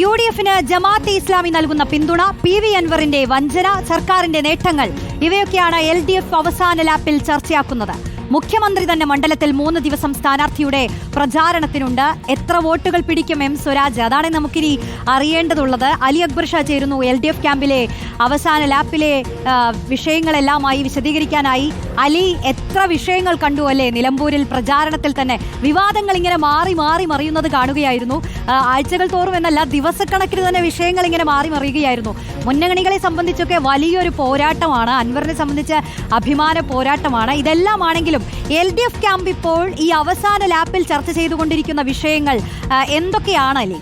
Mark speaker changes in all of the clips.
Speaker 1: U D എഫിന് ജമാഅത്തെ ഇസ്ലാമി നൽകുന്ന പിന്തുണ പി വി അൻവറിന്റെ വഞ്ചന സർക്കാരിന്റെ നേട്ടങ്ങൾ ഇവയൊക്കെയാണ് എൽ ഡി എഫ് അവസാന ലാപ്പിൽ ചർച്ചയാക്കുന്നത്. മുഖ്യമന്ത്രി തന്നെ മണ്ഡലത്തിൽ മൂന്ന് ദിവസം സ്ഥാനാർത്ഥിയുടെ പ്രചാരണത്തിനുണ്ട്. എത്ര വോട്ടുകൾ പിടിക്കും എം സ്വരാജ്? അതാണ് നമുക്കിനി അറിയേണ്ടതുള്ളത്. അലി അക്ബർ ഷാ ചേരുന്നു എൽ ഡി എഫ് ക്യാമ്പിലെ അവസാന ലാപ്പിലെ വിഷയങ്ങളെല്ലാമായി വിശദീകരിക്കാനായി. അലി എത്ര വിഷയങ്ങൾ കണ്ടു അല്ലേ? നിലമ്പൂരിൽ പ്രചാരണത്തിൽ തന്നെ വിവാദങ്ങൾ ഇങ്ങനെ മാറി മാറി മറിയുന്നത് കാണുകയായിരുന്നു. ആഴ്ചകൾ തോറും എന്നല്ല ദിവസക്കണക്കിന് തന്നെ വിഷയങ്ങൾ ഇങ്ങനെ മാറി മറിയുകയായിരുന്നു. മുന്നണികളെ സംബന്ധിച്ചൊക്കെ വലിയൊരു പോരാട്ടമാണ് അൻവറിനെ സംബന്ധിച്ച് അഭിമാന പോരാട്ടമാണ്. ഇതെല്ലാമാണെങ്കിലും എൽ ഡി എഫ് ക്യാമ്പ് ഇപ്പോൾ ഈ അവസാന ലാപ്പിൽ ചർച്ച ചെയ്തുകൊണ്ടിരിക്കുന്ന വിഷയങ്ങൾ എന്തൊക്കെയാണ് അലി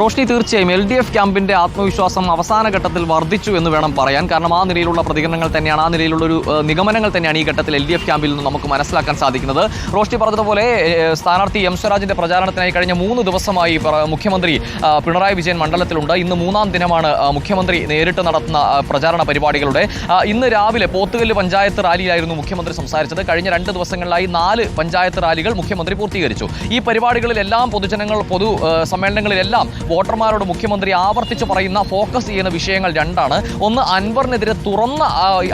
Speaker 2: റോഷ്നി തീർച്ചയായും എൽ ഡി എഫ് ക്യാമ്പിന്റെ ആത്മവിശ്വാസം അവസാന ഘട്ടത്തിൽ വർദ്ധിച്ചു എന്ന് വേണം പറയാൻ. കാരണം ആ നിലയിലുള്ള പ്രതികരണങ്ങൾ തന്നെയാണ് ആ നിലയിലുള്ള ഒരു നിഗമനങ്ങൾ തന്നെയാണ് ഈ ഘട്ടത്തിൽ എൽ ഡി എഫ് ക്യാമ്പിൽ നിന്ന് നമുക്ക് മനസ്സിലാക്കാൻ സാധിക്കുന്നത്. റോഷ്നി പറഞ്ഞതുപോലെ സ്ഥാനാർത്ഥി എം സ്വരാജിന്റെ പ്രചാരണത്തിനായി കഴിഞ്ഞ മൂന്ന് ദിവസമായി മുഖ്യമന്ത്രി പിണറായി വിജയൻ മണ്ഡലത്തിലുണ്ട്. ഇന്ന് മൂന്നാം ദിനമാണ് മുഖ്യമന്ത്രി നേരിട്ട് നടത്തുന്ന പ്രചാരണ പരിപാടികളുടെ. ഇന്ന് രാവിലെ പോത്തുകല്ല് പഞ്ചായത്ത് റാലിയിലായിരുന്നു മുഖ്യമന്ത്രി സംസാരിച്ചത്. കഴിഞ്ഞ രണ്ട് ദിവസങ്ങളിലായി നാല് പഞ്ചായത്ത് റാലികൾ മുഖ്യമന്ത്രി പൂർത്തീകരിച്ചു. ഈ പരിപാടികളിലെല്ലാം പൊതുജനങ്ങൾ പൊതു സമ്മേളനങ്ങളിലെല്ലാം വോട്ടർമാരോട് മുഖ്യമന്ത്രി ആവർത്തിച്ച് പറയുന്ന ഫോക്കസ് ചെയ്യുന്ന വിഷയങ്ങൾ രണ്ടാണ്. ഒന്ന് അൻവറിനെതിരെ തുറന്ന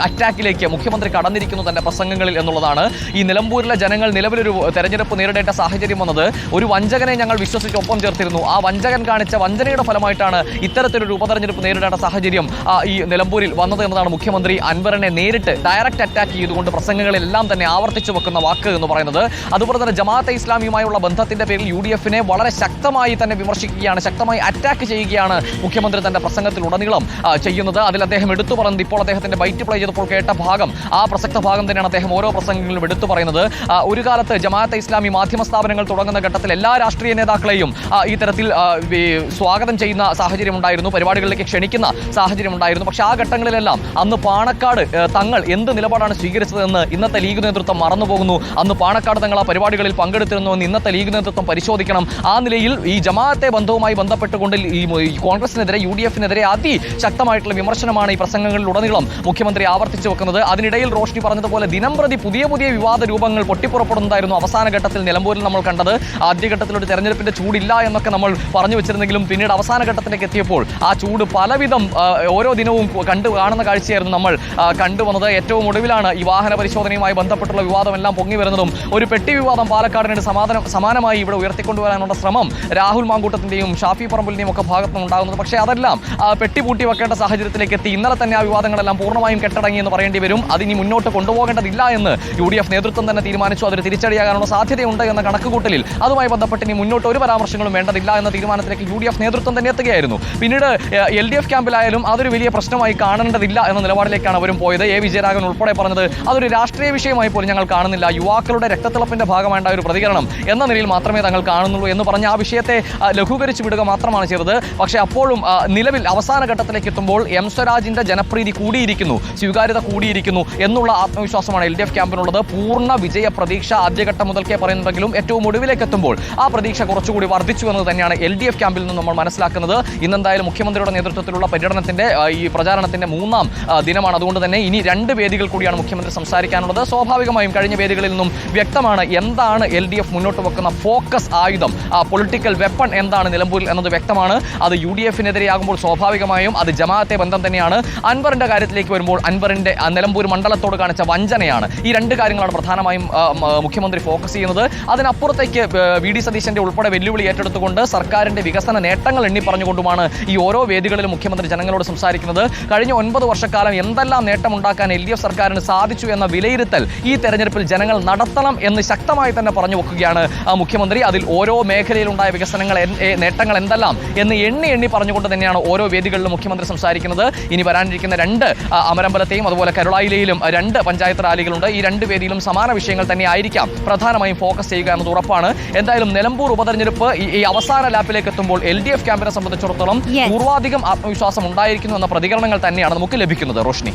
Speaker 2: അറ്റാക്കിലേക്ക് മുഖ്യമന്ത്രി കടന്നിരിക്കുന്നു തന്റെ പ്രസംഗങ്ങളിൽ എന്നുള്ളതാണ്. ഈ നിലമ്പൂരിലെ ജനങ്ങൾ നിലവിലൊരു തെരഞ്ഞെടുപ്പ് നേരിടേണ്ട സാഹചര്യം വന്നത് ഒരു വഞ്ചകനെ ഞങ്ങൾ വിശ്വസിച്ച് ഒപ്പം ചേർത്തിരുന്നു. ആ വഞ്ചകൻ കാണിച്ച വഞ്ചനയുടെ ഫലമായിട്ടാണ് ഇത്തരത്തിലൊരു ഉപതെരഞ്ഞെടുപ്പ് നേരിടേണ്ട സാഹചര്യം ഈ നിലമ്പൂരിൽ വന്നത് എന്നതാണ് മുഖ്യമന്ത്രി അൻവറിനെ നേരിട്ട് ഡയറക്റ്റ് അറ്റാക്ക് ചെയ്തുകൊണ്ട് പ്രസംഗങ്ങളെല്ലാം തന്നെ ആവർത്തിച്ചു വെക്കുന്ന വാക്ക് എന്ന് പറയുന്നത്. അതുപോലെ തന്നെ ജമാഅത്തെ ഇസ്ലാമിയുമായുള്ള ബന്ധത്തിന്റെ പേരിൽ യു വളരെ ശക്തമായി തന്നെ വിമർശിക്കുകയാണ് ശക്തമായി അറ്റാക്ക് ചെയ്യുകയാണ് മുഖ്യമന്ത്രി തന്റെ പ്രസംഗത്തിൽ ഉടനീളം ചെയ്യുന്നത്. അതിൽ അദ്ദേഹം എടുത്തു പറഞ്ഞത് ഇപ്പോൾ അദ്ദേഹത്തിന്റെ ബൈറ്റ് പ്ലേ ചെയ്തപ്പോൾ കേട്ട ഭാഗം ആ പ്രസക്ത ഭാഗം തന്നെയാണ് അദ്ദേഹം ഓരോ പ്രസംഗങ്ങളിലും എടുത്തു പറയുന്നത്. ഒരു കാലത്ത് ജമാഅത്തെ ഇസ്ലാമി മാധ്യമ സ്ഥാപനങ്ങൾ തുടങ്ങുന്ന ഘട്ടത്തിൽ എല്ലാ രാഷ്ട്രീയ നേതാക്കളെയും ഈ തരത്തിൽ സ്വാഗതം ചെയ്യുന്ന സാഹചര്യം ഉണ്ടായിരുന്നു പരിപാടികളിലേക്ക് ക്ഷണിക്കുന്ന സാഹചര്യം ഉണ്ടായിരുന്നു പക്ഷേ ആ ഘട്ടങ്ങളിലെല്ലാം അന്ന് പാണക്കാട് തങ്ങൾ എന്ത് നിലപാടാണ് സ്വീകരിച്ചതെന്ന് ഇന്നത്തെ ലീഗ് നേതൃത്വം മറന്നുപോകുന്നു. അന്ന് പാണക്കാട് തങ്ങൾ ആ പരിപാടികളിൽ പങ്കെടുത്തിരുന്നുവെന്ന് ഇന്നത്തെ ലീഗ് നേതൃത്വം പരിശോധിക്കണം. ആ നിലയിൽ ഈ ജമാഅത്തെ ബന്ധവുമായി ബന്ധപ്പെട്ടുകൊണ്ട് ഈ കോൺഗ്രസിനെതിരെ യു ഡി എഫിനെതിരെ അതിശക്തമായിട്ടുള്ള വിമർശനമാണ് ഈ പ്രസംഗങ്ങളിലുടനീളം മുഖ്യമന്ത്രി ആവർത്തിച്ചു വെക്കുന്നത്. അതിനിടയിൽ റോഷ്നി പറഞ്ഞതുപോലെ ദിനംപ്രതി പുതിയ പുതിയ വിവാദ രൂപങ്ങൾ പൊട്ടിപ്പുറപ്പെടുന്നതായിരുന്നു അവസാന ഘട്ടത്തിൽ നിലമ്പൂരിൽ നമ്മൾ കണ്ടത്. ആദ്യഘട്ടത്തിൽ ഒരു തെരഞ്ഞെടുപ്പിന്റെ ചൂടില്ല എന്നൊക്കെ നമ്മൾ പറഞ്ഞു വെച്ചിരുന്നെങ്കിലും പിന്നീട് അവസാന ഘട്ടത്തിലേക്ക് എത്തിയപ്പോൾ ആ ചൂട് പലവിധം ഓരോ ദിനവും കണ്ടു കാണുന്ന കാഴ്ചയായിരുന്നു നമ്മൾ കണ്ടുവന്നത്. ഏറ്റവും ഒടുവിലാണ് ഈ വാഹന പരിശോധനയുമായി ബന്ധപ്പെട്ടുള്ള വിവാദമെല്ലാം പൊങ്ങി വരുന്നതും ഒരു പെട്ടി വിവാദം പാലക്കാടിനോട് സമാധാനം സമാനമായി ഇവിടെ ഉയർത്തിക്കൊണ്ടുവരാനുള്ള ശ്രമം രാഹുൽ മാങ്കൂട്ടത്തിന്റെയും ഷാഫി പറമ്പലിന്റെയും ഒക്കെ ഭാഗത്ത് ഉണ്ടാകുന്നത് പക്ഷേ അതെല്ലാം പെട്ടി പൂട്ടി വെക്കേണ്ട സാഹചര്യത്തിലേക്ക് എത്തി. ഇന്നലെ തന്നെ ആ വിവാദങ്ങളെല്ലാം പൂർണമായും കെട്ടടങ്ങി എന്ന് പറയേണ്ടി വരും. അതിനി മുന്നോട്ട് കൊണ്ടുപോകേണ്ടതില്ല എന്ന് യു ഡി എഫ് നേതൃത്വം തന്നെ തീരുമാനിച്ചു. അതൊരു തിരിച്ചടിയാകാനുള്ള സാധ്യതയുണ്ട് എന്ന കണക്കുകൂട്ടലിൽ അതുമായി ബന്ധപ്പെട്ട് ഇനി മുന്നോട്ട് ഒരു പരാമർശങ്ങളും വേണ്ടതില്ല എന്ന തീരുമാനത്തിലേക്ക് യു ഡി എഫ് നേതൃത്വം തന്നെ എത്തുകയായിരുന്നു. പിന്നീട് എൽ ഡി എഫ് ക്യാമ്പിലായാലും അതൊരു വലിയ പ്രശ്നമായി കാണേണ്ടതില്ല എന്ന നിലപാടിലേക്കാണ് അവരും പോയത്. എ. വിജയരാഘവൻ ഉൾപ്പെടെ പറഞ്ഞത് അതൊരു രാഷ്ട്രീയ വിഷയമായി പോലും ഞങ്ങൾ കാണുന്നില്ല. യുവാക്കളുടെ രക്തത്തിളപ്പിന്റെ ഭാഗമായിട്ടുള്ള ഒരു പ്രതികരണം. എന്ന നിലയിൽ മാത്രമേ തങ്ങൾ കാണുന്നുള്ളൂ എന്ന് പറഞ്ഞ് ആ വിഷയത്തെ ലഘൂകരിച്ചു വിടുക മാത്രമാണ് ചെയ്തത്. പക്ഷേ അപ്പോഴും നിലവിൽ അവസാന ഘട്ടത്തിലേക്ക് എത്തുമ്പോൾ എം സ്വരാജിന്റെ ജനപ്രീതി കൂടിയിരിക്കുന്നു സ്വീകാര്യത കൂടിയിരിക്കുന്നു എന്നുള്ള ആത്മവിശ്വാസമാണ് എൽ ഡി എഫ് ക്യാമ്പിനുള്ളത്. പൂർണ വിജയ പ്രതീക്ഷ ആദ്യഘട്ടം മുതൽക്കേ പറയുന്നുണ്ടെങ്കിലും ഏറ്റവും ഒടുവിലേക്ക് എത്തുമ്പോൾ ആ പ്രതീക്ഷ കുറച്ചുകൂടി വർദ്ധിച്ചു എന്ന് തന്നെയാണ് എൽ ഡി എഫ് ക്യാമ്പിൽ നിന്ന് നമ്മൾ മനസ്സിലാക്കുന്നത്. ഇന്നെന്തായാലും മുഖ്യമന്ത്രിയുടെ നേതൃത്വത്തിലുള്ള പര്യടനത്തിന്റെ ഈ പ്രചാരണത്തിന്റെ മൂന്നാം ദിനമാണ്. അതുകൊണ്ട് തന്നെ ഇനി രണ്ട് വേദികൾ കൂടിയാണ് മുഖ്യമന്ത്രി സംസാരിക്കാനുള്ളത്. സ്വാഭാവികമായും കഴിഞ്ഞ വേദികളിൽ നിന്നും വ്യക്തമാണ് എന്താണ് എൽ മുന്നോട്ട് വെക്കുന്ന ഫോക്കസ് ആയുധം. പൊളിറ്റിക്കൽ വെപ്പൺ എന്താണ് നിലമ്പൂരിൽ എന്നത് വ്യക്തമാണ്. അത് യു ഡി എഫിനെതിരെയാകുമ്പോൾ സ്വാഭാവികമായും അത് ജമാഅത്തെ ബന്ധം തന്നെയാണ്. അൻവറിന്റെ കാര്യത്തിലേക്ക് വരുമ്പോൾ അൻവറിന്റെ നിലമ്പൂർ മണ്ഡലത്തോട് കാണിച്ച വഞ്ചനയാണ്. ഈ രണ്ട് കാര്യങ്ങളാണ് പ്രധാനമായും മുഖ്യമന്ത്രി ഫോക്കസ് ചെയ്യുന്നത്. അതിനപ്പുറത്തേക്ക് വി ഡി സതീശന്റെ ഉൾപ്പെടെ വെല്ലുവിളി ഏറ്റെടുത്തുകൊണ്ട് സർക്കാരിന്റെ വികസന നേട്ടങ്ങൾ എണ്ണി പറഞ്ഞുകൊണ്ടുമാണ് ഈ ഓരോ വേദികളിലും മുഖ്യമന്ത്രി ജനങ്ങളോട് സംസാരിക്കുന്നത്. കഴിഞ്ഞ ഒൻപത് വർഷക്കാലം എന്തെല്ലാം നേട്ടമുണ്ടാക്കാൻ എൽ ഡി എഫ് സർക്കാരിന് സാധിച്ചു എന്ന വിലയിരുത്തൽ ഈ തെരഞ്ഞെടുപ്പിൽ ജനങ്ങൾ നടത്തണം എന്ന് ശക്തമായി തന്നെ പറഞ്ഞു വെക്കുകയാണ് മുഖ്യമന്ത്രി. അതിൽ ഓരോ മേഖലയിലുണ്ടായ വികസനങ്ങൾ നേട്ടങ്ങൾ എന്തെല്ലാം എന്ന് എണ്ണി എണ്ണി പറഞ്ഞുകൊണ്ട് തന്നെയാണ് ഓരോ വേദികളിലും മുഖ്യമന്ത്രി സംസാരിക്കുന്നത്. ഇനി വരാനിരിക്കുന്ന രണ്ട് അമരമ്പലത്തെയും അതുപോലെ കരുളായിലയിലും രണ്ട് പഞ്ചായത്ത് റാലികളുണ്ട്. ഈ രണ്ട് വേദിയിലും സമാന വിഷയങ്ങൾ തന്നെ ആയിരിക്കാം പ്രധാനമായും ഫോക്കസ് ചെയ്യുക എന്നത് ഉറപ്പാണ്. എന്തായാലും നിലമ്പൂർ ഉപതെരഞ്ഞെടുപ്പ് ഈ അവസാന ലാപ്പിലേക്ക് എത്തുമ്പോൾ എൽ ഡി എഫ് ക്യാമ്പിനെ സംബന്ധിച്ചിടത്തോളം പൂർവാധികം ആത്മവിശ്വാസം ഉണ്ടായിരിക്കുന്നു എന്ന പ്രതികരണങ്ങൾ തന്നെയാണ് നമുക്ക് ലഭിക്കുന്നത്. റോഷ്നി.